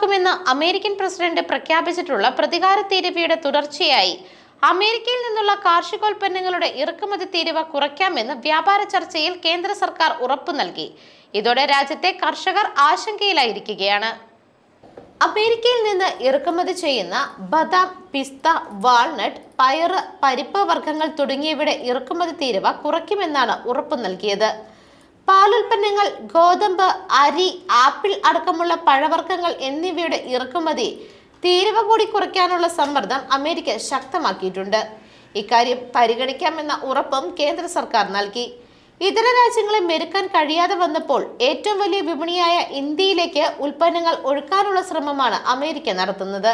ഒഴിവാക്കുമെന്ന് American president പ്രഖ്യാപിച്ചിട്ടുള്ള പ്രതികാര തീരുവയുടെ തുടർച്ചയായി. അമേരിക്കയിൽ നിന്നുള്ള കാർഷികോൽപ്പന്നങ്ങളുടെ ഇറക്കുമതി തീരുവ കുറയ്ക്കാമെന്ന് വ്യാപാര ചർച്ചയിൽ കേന്ദ്ര സർക്കാർ ഉറപ്പു നൽകി. ഇതോടെ രാജ്യത്തെ കർഷകർ ആശങ്കയിലായിരിക്കുകയാണ്. അമേരിക്കയിൽ നിന്ന് ഇറക്കുമതി ചെയ്യുന്ന ബദാം പിസ്ത വാൾനട്ട് പയറ് പരിപ്പ് വർഗങ്ങൾ തുടങ്ങിയവയുടെ ഇറക്കുമതി തീരുവ കുറയ്ക്കുമെന്നാണ് ഉറപ്പു നൽകിയത്. പാലുൽപ്പന്നങ്ങൾ ഗോതമ്പ് അരി ആപ്പിൾ അടക്കമുള്ള പഴവർഗങ്ങൾ എന്നിവയുടെ ഇറക്കുമതി തീരുവ കൂടി കുറയ്ക്കാനുള്ള സമ്മർദ്ദം അമേരിക്ക ശക്തമാക്കിയിട്ടുണ്ട്. ഇക്കാര്യം പരിഗണിക്കാമെന്ന ഉറപ്പും കേന്ദ്ര സർക്കാർ നൽകി. ഇതര രാജ്യങ്ങളെ മെരുക്കാൻ കഴിയാതെ വന്നപ്പോൾ ഏറ്റവും വലിയ വിപണിയായ ഇന്ത്യയിലേക്ക് ഉൽപ്പന്നങ്ങൾ ഒഴുക്കാനുള്ള ശ്രമമാണ് അമേരിക്ക നടത്തുന്നത്.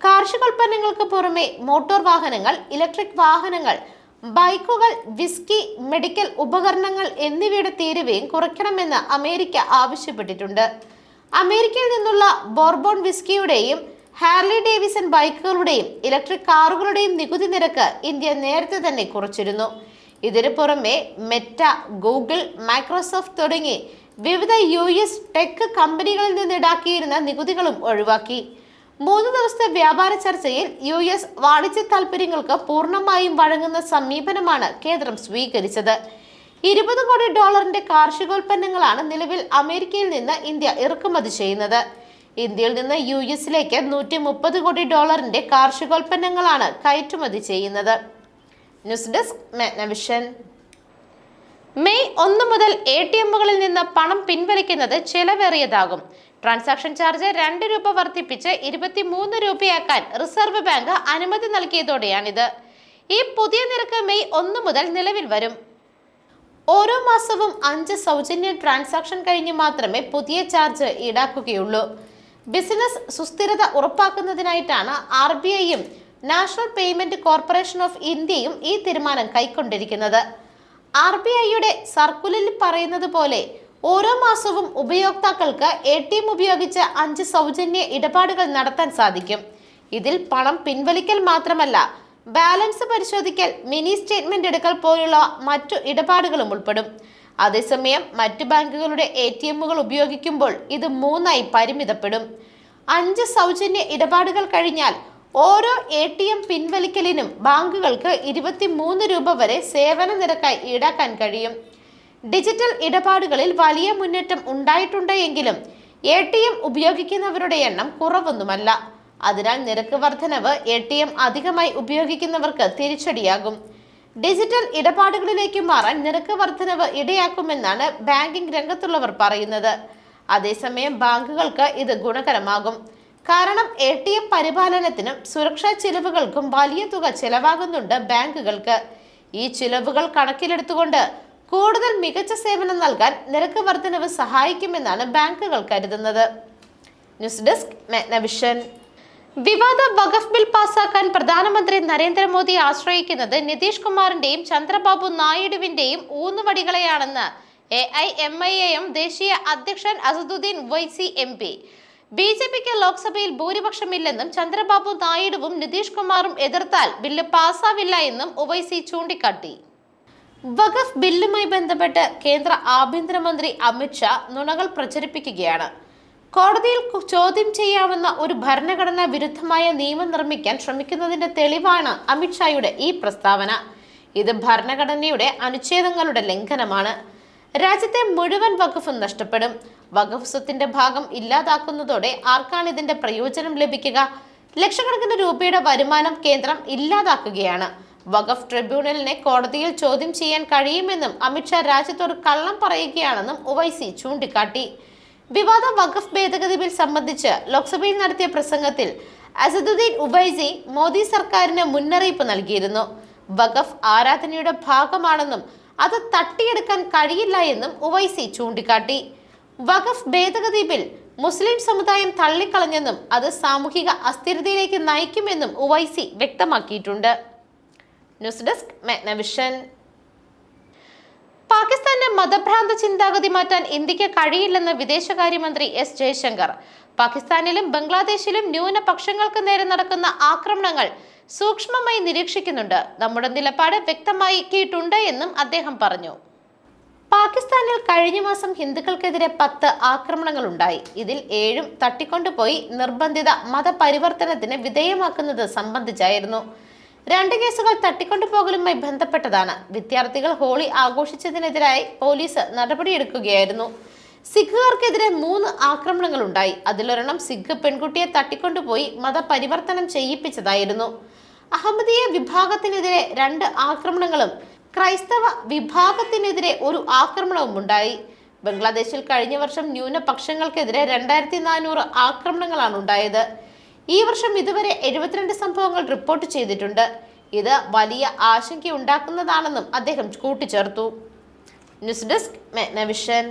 കാർഷികോൽപ്പന്നങ്ങൾക്ക് പുറമെ മോട്ടോർ വാഹനങ്ങൾ ഇലക്ട്രിക് വാഹനങ്ങൾ ബൈക്കുകൾ വിസ്കി മെഡിക്കൽ ഉപകരണങ്ങൾ എന്നിവയുടെ തീരുവയും കുറയ്ക്കണമെന്ന് അമേരിക്ക ആവശ്യപ്പെട്ടിട്ടുണ്ട്. അമേരിക്കയിൽ നിന്നുള്ള ബോർബോൺ വിസ്കിയുടെയും ഹാർലി ഡേവിസൺ ബൈക്കുകളുടെയും ഇലക്ട്രിക് കാറുകളുടെയും നികുതി നിരക്ക് ഇന്ത്യ നേരത്തെ തന്നെ കുറച്ചിരുന്നു. ഇതിനു പുറമെ മെറ്റ ഗൂഗിൾ മൈക്രോസോഫ്റ്റ് തുടങ്ങി വിവിധ യു എസ് ടെക് കമ്പനികളിൽ നിന്ന് ഈടാക്കിയിരുന്ന നികുതികളും ഒഴിവാക്കി. മൂന്ന് ദിവസത്തെ വ്യാപാര ചർച്ചയിൽ യു എസ് വാണിജ്യ താൽപര്യങ്ങൾക്ക് പൂർണമായും വഴങ്ങുന്ന സമീപനമാണ് കേന്ദ്രം സ്വീകരിച്ചത്. ഇരുപത് കോടി ഡോളറിന്റെ കാർഷികോൽപ്പന്നങ്ങളാണ് നിലവിൽ അമേരിക്കയിൽ നിന്ന് ഇന്ത്യ ഇറക്കുമതി ചെയ്യുന്നത്. ഇന്ത്യയിൽ നിന്ന് യു എസിലേക്ക് നൂറ്റി മുപ്പത് കോടി ഡോളറിന്റെ കാർഷികോൽപ്പന്നങ്ങളാണ് കയറ്റുമതി ചെയ്യുന്നത്. ന്യൂസ് ഡെസ്ക് മെഗ്നവിഷൻ മെയ് ഒന്ന് മുതൽ എ ടി എമ്മുകളിൽ നിന്ന് പണം പിൻവലിക്കുന്നത് ചെലവേറിയതാകും. ട്രാൻസാക്ഷൻ ചാർജ് രണ്ട് രൂപ വർദ്ധിപ്പിച്ച് ഇരുപത്തിമൂന്ന് രൂപയാക്കാൻ റിസർവ് ബാങ്ക് അനുമതി നൽകിയതോടെയാണിത്. ഈ പുതിയ നിരക്ക് മെയ് ഒന്ന് മുതൽ നിലവിൽ വരും. ഓരോ മാസവും അഞ്ച് സൗജന്യ ട്രാൻസാക്ഷൻ കഴിഞ്ഞ് മാത്രമേ പുതിയ ചാർജ് ഈടാക്കുകയുള്ളൂ. ബിസിനസ് സുസ്ഥിരത ഉറപ്പാക്കുന്നതിനായിട്ടാണ് ആർ ബി ഐയും നാഷണൽ പേയ്മെന്റ് കോർപ്പറേഷൻ ഓഫ് ഇന്ത്യയും ഈ തീരുമാനം കൈക്കൊണ്ടിരിക്കുന്നത്. ആർ ബി ഐയുടെ സർക്കുലറിൽ പറയുന്നത് പോലെ ഓരോ മാസവും ഉപയോക്താക്കൾക്ക് എ ടി എം ഉപയോഗിച്ച് അഞ്ച് സൗജന്യ ഇടപാടുകൾ നടത്താൻ സാധിക്കും. ഇതിൽ പണം പിൻവലിക്കൽ മാത്രമല്ല ബാലൻസ് പരിശോധിക്കൽ മിനി സ്റ്റേറ്റ്മെന്റ് എടുക്കൽ പോലുള്ള മറ്റു ഇടപാടുകളും ഉൾപ്പെടും. അതേസമയം മറ്റു ബാങ്കുകളുടെ എ ടി എമ്മുകൾ ഉപയോഗിക്കുമ്പോൾ ഇത് മൂന്നായി പരിമിതപ്പെടും. അഞ്ച് സൗജന്യ ഇടപാടുകൾ കഴിഞ്ഞാൽ ഓരോ എ ടി എം പിൻവലിക്കലിനും ബാങ്കുകൾക്ക് ഇരുപത്തിമൂന്ന് രൂപ വരെ സേവന നിരക്കായി ഈടാക്കാൻ കഴിയും. ഡിജിറ്റൽ ഇടപാടുകളിൽ വലിയ മുന്നേറ്റം ഉണ്ടായിട്ടുണ്ട് എങ്കിലും എ ടി എം ഉപയോഗിക്കുന്നവരുടെ എണ്ണം കുറവൊന്നുമല്ല. അതിനാൽ നിരക്ക് വർധനവ് എ ടി എം അധികമായി ഉപയോഗിക്കുന്നവർക്ക് തിരിച്ചടിയാകും. ഡിജിറ്റൽ ഇടപാടുകളിലേക്ക് മാറാൻ നിരക്ക് വർധനവ് ഇടയാക്കുമെന്നാണ് ബാങ്കിംഗ് രംഗത്തുള്ളവർ പറയുന്നത്. അതേസമയം ബാങ്കുകൾക്ക് ഇത് ഗുണകരമാകും. കാരണം എ ടി എം പരിപാലനത്തിനും സുരക്ഷാ ചിലവുകൾക്കും വലിയ തുക ചെലവാകുന്നുണ്ട് ബാങ്കുകൾക്ക്. ഈ ചിലവുകൾ കണക്കിലെടുത്തുകൊണ്ട് കൂടുതൽ മികച്ച സേവനം നൽകാൻ നിരക്ക് വർധനവ് സഹായിക്കുമെന്നാണ് ബാങ്കുകൾ കരുതുന്നത്. ന്യൂസ് ഡെസ്ക് മെഗ്നവിഷൻ വിവാദ വഖഫ് ബിൽ പാസാക്കാൻ പ്രധാനമന്ത്രി നരേന്ദ്രമോദി ആശ്രയിക്കുന്നത് നിതീഷ് കുമാറിന്റെയും ചന്ദ്രബാബു നായിഡുവിന്റെയും ഊന്നുവടികളെയാണെന്ന് A I M I M ദേശീയ അധ്യക്ഷൻ Asaduddin Owaisi M P. B J പിക്ക് ലോക്സഭയിൽ ഭൂരിപക്ഷമില്ലെന്നും ചന്ദ്രബാബു നായിഡുവും നിതീഷ് കുമാറും എതിർത്താൽ ബില്ല് പാസ്സാവില്ല എന്നും ഒവൈസി ചൂണ്ടിക്കാട്ടി. വഖഫ് ബില്ലുമായി ബന്ധപ്പെട്ട് കേന്ദ്ര ആഭ്യന്തരമന്ത്രി അമിത്ഷാ നുണകൾ പ്രചരിപ്പിക്കുകയാണ്. കോടതിയിൽ ചോദ്യം ചെയ്യാവുന്ന ഒരു ഭരണഘടനാ വിരുദ്ധമായ നിയമം നിർമ്മിക്കാൻ ശ്രമിക്കുന്നതിന്റെ തെളിവാണ് അമിത്ഷായുടെ ഈ പ്രസ്താവന. ഇത് ഭരണഘടനയുടെ അനുച്ഛേദങ്ങളുടെ ലംഘനമാണ്. രാജ്യത്തെ മുഴുവൻ വഖഫും നഷ്ടപ്പെടും. വഖഫ് സ്വത്തിന്റെ ഭാഗം ഇല്ലാതാക്കുന്നതോടെ ആർക്കാണ് ഇതിന്റെ പ്രയോജനം ലഭിക്കുക? ലക്ഷക്കണക്കിന് രൂപയുടെ വരുമാനം കേന്ദ്രം ഇല്ലാതാക്കുകയാണ്. വഖഫ് ട്രിബ്യൂണലിനെ കോടതിയിൽ ചോദ്യം ചെയ്യാൻ കഴിയുമെന്നും അമിത്ഷാ രാജ്യത്തോട് കള്ളം പറയുകയാണെന്നും ഒവൈസി ചൂണ്ടിക്കാട്ടി. വിവാദ വഖഫ് ഭേദഗതി ബിൽ സംബന്ധിച്ച് ലോക്സഭയിൽ നടത്തിയ പ്രസംഗത്തിൽ അസദുദ്ദീൻ ഉബൈസി മോദി സർക്കാരിന് മുന്നറിയിപ്പ് നൽകിയിരുന്നു. വഖഫ് ആരാധനയുടെ ഭാഗമാണെന്നും അത് തട്ടിയെടുക്കാൻ കഴിയില്ല എന്നും ഉവൈസി ചൂണ്ടിക്കാട്ടി. വഖഫ് ഭേദഗതി ബിൽ മുസ്ലിം സമുദായം തള്ളിക്കളഞ്ഞെന്നും അത് സാമൂഹിക അസ്ഥിരതയിലേക്ക് നയിക്കുമെന്നും ഉവൈസി വ്യക്തമാക്കിയിട്ടുണ്ട്. News desk Megnavision. പാകിസ്ഥാന്റെ മതഭ്രാന്ത ചിന്താഗതി മാറ്റാൻ ഇന്ത്യയ്ക്ക് കഴിയില്ലെന്ന് വിദേശകാര്യമന്ത്രി എസ് ജയശങ്കർ. പാകിസ്ഥാനിലും ബംഗ്ലാദേശിലും ന്യൂനപക്ഷങ്ങൾക്ക് നേരെ നടക്കുന്ന ആക്രമണങ്ങൾ സൂക്ഷ്മമായി നിരീക്ഷിക്കുന്നുണ്ട്. നമ്മുടെ നിലപാട് വ്യക്തമാക്കിയിട്ടുണ്ട് എന്നും അദ്ദേഹം പറഞ്ഞു. പാകിസ്ഥാനിൽ കഴിഞ്ഞ മാസം ഹിന്ദുക്കൾക്കെതിരെ പത്ത് ആക്രമണങ്ങൾ ഉണ്ടായി. ഇതിൽ ഏഴും തട്ടിക്കൊണ്ടുപോയി നിർബന്ധിത മതപരിവർത്തനത്തിന് വിധേയമാക്കുന്നത് സംബന്ധിച്ചായിരുന്നു. രണ്ട് കേസുകൾ തട്ടിക്കൊണ്ടുപോകലുമായി ബന്ധപ്പെട്ടതാണ്. വിദ്യാർത്ഥികൾ ഹോളി ആഘോഷിച്ചതിനെതിരായി പോലീസ് നടപടിയെടുക്കുകയായിരുന്നു. സിഖുകാർക്കെതിരെ മൂന്ന് ആക്രമണങ്ങൾ ഉണ്ടായി അതിലൊരെണ്ണം സിഖ് പെൺകുട്ടിയെ തട്ടിക്കൊണ്ടുപോയി മതപരിവർത്തനം ചെയ്യിപ്പിച്ചതായിരുന്നു. അഹമ്മദീയ വിഭാഗത്തിനെതിരെ രണ്ട് ആക്രമണങ്ങളും ക്രൈസ്തവ വിഭാഗത്തിനെതിരെ ഒരു ആക്രമണവും ഉണ്ടായി. ബംഗ്ലാദേശിൽ കഴിഞ്ഞ വർഷം ന്യൂനപക്ഷങ്ങൾക്കെതിരെ രണ്ടായിരത്തി നാനൂറ് ആക്രമണങ്ങളാണ് ഉണ്ടായത്. ഈ വർഷം ഇതുവരെ എഴുപത്തിരണ്ട് സംഭവങ്ങൾ റിപ്പോർട്ട് ചെയ്തിട്ടുണ്ട്. ഇത് വലിയ ആശങ്കയുണ്ടാക്കുന്നതാണെന്നും അദ്ദേഹം കൂട്ടിച്ചേർത്തു. News desk Megnavision.